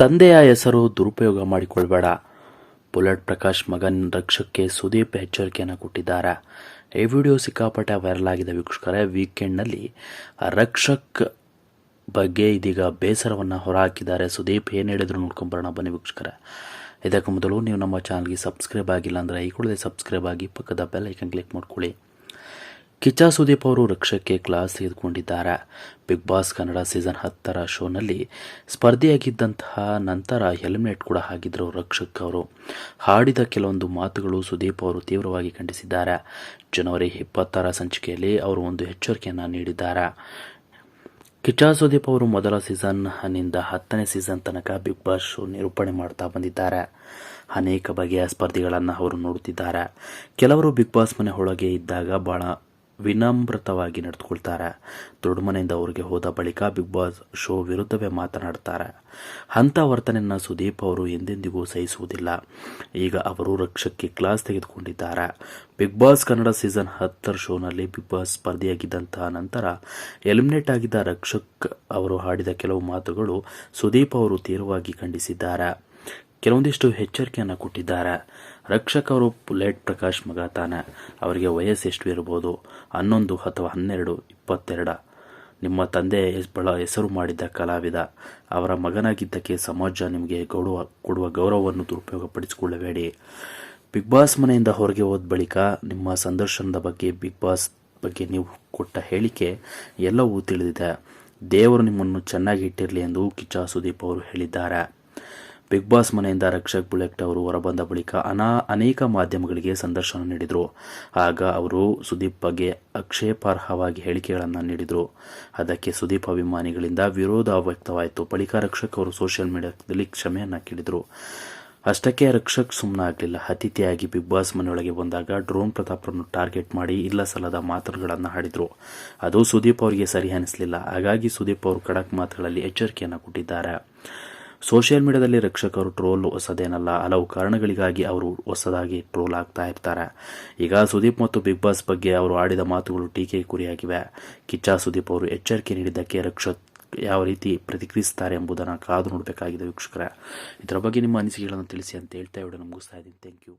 ತಂದೆಯ ಹೆಸರು ದುರುಪಯೋಗ ಮಾಡಿಕೊಳ್ಬೇಡ. ಬುಲೆಟ್ ಪ್ರಕಾಶ್ ಮಗನ್ ರಕ್ಷಕ್ಕೆ ಸುದೀಪ್ ಎಚ್ಚರಿಕೆಯನ್ನು ಕೊಟ್ಟಿದ್ದಾರೆ. ಈ ವಿಡಿಯೋ ಸಿಕ್ಕಾಪಟ್ಟೆ ವೈರಲ್ ಆಗಿದೆ ವೀಕ್ಷಕರ. ವೀಕೆಂಡ್ನಲ್ಲಿ ರಕ್ಷಕ್ ಬಗ್ಗೆ ಇದೀಗ ಬೇಸರವನ್ನು ಹೊರಹಾಕಿದ್ದಾರೆ. ಸುದೀಪ್, ಏನು ಹೇಳಿದ್ರು ನೋಡ್ಕೊಂಬರೋಣ, ಬನ್ನಿ ವೀಕ್ಷಕರ. ಇದಕ್ಕೂ ಮೊದಲು ನೀವು ನಮ್ಮ ಚಾನಲ್ಗೆ ಸಬ್ಸ್ಕ್ರೈಬ್ ಆಗಿಲ್ಲ ಅಂದರೆ ಈ ಕೂಡಲೇ ಸಬ್ಸ್ಕ್ರೈಬ್ ಆಗಿ ಪಕ್ಕದ ಬೆಲ್ ಐಕನ್ ಕ್ಲಿಕ್ ಮಾಡ್ಕೊಳ್ಳಿ. ಕಿಚ್ಚ ಸುದೀಪ್ ಅವರು ರಕ್ಷಕ್ಕೆ ಕ್ಲಾಸ್ ತೆಗೆದುಕೊಂಡಿದ್ದಾರೆ ಬಿಗ್ ಬಾಸ್ ಕನ್ನಡ ಸೀಸನ್ ಹತ್ತರ ಶೋನಲ್ಲಿ ಸ್ಪರ್ಧೆಯಾಗಿದ್ದಂತಹ ನಂತರ ಹೆಲ್ಮೆಟ್ ಕೂಡ ಹಾಕಿದ್ರು ರಕ್ಷಕ್ ಅವರು. ಹಾಡಿದ ಕೆಲವೊಂದು ಮಾತುಗಳು ಸುದೀಪ್ ಅವರು ತೀವ್ರವಾಗಿ ಖಂಡಿಸಿದ್ದಾರೆ. ಜನವರಿ ಇಪ್ಪತ್ತರ ಸಂಚಿಕೆಯಲ್ಲಿ ಅವರು ಒಂದು ಎಚ್ಚರಿಕೆಯನ್ನು ನೀಡಿದ್ದಾರೆ. ಕಿಚ್ಚ ಸುದೀಪ್ ಅವರು ಮೊದಲ ಸೀಸನ್ನಿಂದ ಹತ್ತನೇ ಸೀಸನ್ ತನಕ ಬಿಗ್ ಬಾಸ್ ಶೋ ನಿರೂಪಣೆ ಮಾಡ್ತಾ ಬಂದಿದ್ದಾರೆ. ಅನೇಕ ಬಗೆಯ ಸ್ಪರ್ಧಿಗಳನ್ನು ಅವರು ನೋಡುತ್ತಿದ್ದಾರೆ. ಕೆಲವರು ಬಿಗ್ ಬಾಸ್ ಮನೆ ಒಳಗೆ ಇದ್ದಾಗ ಬಹಳ ವಿನಮ್ರತವಾಗಿ ನಡೆದುಕೊಳ್ತಾರೆ. ದೊಡ್ಡಮನೆಯಿಂದ ಅವರಿಗೆ ಹೋದ ಬಳಿಕ ಬಿಗ್ ಬಾಸ್ ಶೋ ವಿರುದ್ಧವೇ ಮಾತನಾಡ್ತಾರೆ. ಅಂಥ ವರ್ತನೆಯನ್ನು ಸುದೀಪ್ ಅವರು ಎಂದೆಂದಿಗೂ ಸಹಿಸುವುದಿಲ್ಲ. ಈಗ ಅವರು ರಕ್ಷಕ್ಕೆ ಕ್ಲಾಸ್ ತೆಗೆದುಕೊಂಡಿದ್ದಾರೆ. ಬಿಗ್ ಬಾಸ್ ಕನ್ನಡ ಸೀಸನ್ ಹತ್ತರ ಶೋನಲ್ಲಿ ಬಿಗ್ ಬಾಸ್ ಸ್ಪರ್ಧೆಯಾಗಿದ್ದಂತಹ ನಂತರ ಎಲಿಮಿನೇಟ್ ಆಗಿದ್ದ ರಕ್ಷಕ್ ಅವರು ಹಾಡಿದ ಕೆಲವು ಮಾತುಗಳು ಸುದೀಪ್ ಅವರು ತೀವ್ರವಾಗಿ ಖಂಡಿಸಿದ್ದಾರೆ. ಕೆಲವೊಂದಿಷ್ಟು ಎಚ್ಚರಿಕೆಯನ್ನು ಕೊಟ್ಟಿದ್ದಾರೆ. ರಕ್ಷಕ್ ಅವರು ಬುಲೆಟ್ ಪ್ರಕಾಶ್ ಮಗ ತಾನೆ. ಅವರಿಗೆ ವಯಸ್ಸು ಎಷ್ಟು ಇರ್ಬೋದು? ಹನ್ನೊಂದು ಅಥವಾ ಹನ್ನೆರಡು, ಇಪ್ಪತ್ತೆರಡ. ನಿಮ್ಮ ತಂದೆ ಬಳ ಹೆಸರು ಮಾಡಿದ್ದ ಕಲಾವಿದ. ಅವರ ಮಗನಾಗಿದ್ದಕ್ಕೆ ಸಮಾಜ ನಿಮಗೆ ಗೌರವ, ಕೊಡುವ ಗೌರವವನ್ನು ದುರುಪಯೋಗಪಡಿಸಿಕೊಳ್ಳಬೇಡಿ. ಬಿಗ್ ಬಾಸ್ ಮನೆಯಿಂದ ಹೊರಗೆ ಹೋದ ಬಳಿಕ ನಿಮ್ಮ ಸಂದರ್ಶನದ ಬಗ್ಗೆ, ಬಿಗ್ ಬಾಸ್ ಬಗ್ಗೆ ನೀವು ಕೊಟ್ಟ ಹೇಳಿಕೆ ಎಲ್ಲವೂ ತಿಳಿದಿದೆ. ದೇವರು ನಿಮ್ಮನ್ನು ಚೆನ್ನಾಗಿ ಇಟ್ಟಿರಲಿ ಎಂದು ಕಿಚ್ಚ ಸುದೀಪ್ ಅವರು ಹೇಳಿದ್ದಾರೆ. ಬಿಗ್ ಬಾಸ್ ಮನೆಯಿಂದ ರಕ್ಷಕ್ ಬುಲೆಟ್ ಅವರು ಹೊರಬಂದ ಬಳಿಕ ಅನಾ, ಅನೇಕ ಮಾಧ್ಯಮಗಳಿಗೆ ಸಂದರ್ಶನ ನೀಡಿದರು. ಆಗ ಅವರು ಸುದೀಪ್ ಬಗ್ಗೆ ಆಕ್ಷೇಪಾರ್ಹವಾಗಿ ಹೇಳಿಕೆಗಳನ್ನು ನೀಡಿದರು. ಅದಕ್ಕೆ ಸುದೀಪ್ ಅಭಿಮಾನಿಗಳಿಂದ ವಿರೋಧ ವ್ಯಕ್ತವಾಯಿತು. ಬಳಿಕ ರಕ್ಷಕ್ ಅವರು ಸೋಷಿಯಲ್ ಮೀಡಿಯಾದಲ್ಲಿ ಕ್ಷಮೆಯನ್ನು ಕೇಳಿದರು. ಅಷ್ಟಕ್ಕೆ ರಕ್ಷಕ್ ಸುಮ್ಮನಾಗಲಿಲ್ಲ ಅತಿಥಿಯಾಗಿ ಬಿಗ್ ಬಾಸ್ ಮನೆಯೊಳಗೆ ಬಂದಾಗ ಡ್ರೋನ್ ಪ್ರತಾಪ್ರನ್ನು ಟಾರ್ಗೆಟ್ ಮಾಡಿ ಇಲ್ಲ ಸಲ್ಲದ ಮಾತುಗಳನ್ನು ಹಾಡಿದರು. ಅದು ಸುದೀಪ್ ಅವರಿಗೆ ಸರಿ ಅನಿಸಲಿಲ್ಲ. ಹಾಗಾಗಿ ಸುದೀಪ್ ಅವರು ಖಡಕ್ ಮಾತುಗಳಲ್ಲಿ ಎಚ್ಚರಿಕೆಯನ್ನು ಕೊಟ್ಟಿದ್ದಾರೆ. ಸೋಷಿಯಲ್ ಮೀಡಿಯಾದಲ್ಲಿ ರಕ್ಷಕರು ಟ್ರೋಲ್ ಹೊಸದೇನಲ್ಲ, ಹಲವು ಕಾರಣಗಳಿಗಾಗಿ ಅವರು ಹೊಸದಾಗಿ ಟ್ರೋಲ್ ಆಗ್ತಾ ಇರ್ತಾರೆ. ಈಗ ಸುದೀಪ್ ಮತ್ತು ಬಿಗ್ ಬಾಸ್ ಬಗ್ಗೆ ಅವರು ಆಡಿದ ಮಾತುಗಳು ಟೀಕೆಗೆ ಗುರಿಯಾಗಿವೆ ಕಿಚ್ಚ ಸುದೀಪ್ ಅವರು ಎಚ್ಚರಿಕೆ ನೀಡಿದ್ದಕ್ಕೆ ರಕ್ಷಕ್ ಯಾವ ರೀತಿ ಪ್ರತಿಕ್ರಿಯಿಸ್ತಾರೆ ಎಂಬುದನ್ನು ಕಾದು ನೋಡಬೇಕಾಗಿದೆ ವೀಕ್ಷಕರ. ಇದರ ಬಗ್ಗೆ ನಿಮ್ಮ ಅನಿಸಿಕೆಗಳನ್ನು ತಿಳಿಸಿ ಅಂತ ಹೇಳ್ತಾ ವಿಡಿಯೋ ಮುಗಿಸ್ತಾ ಇದ್ದೀನಿ. Thank you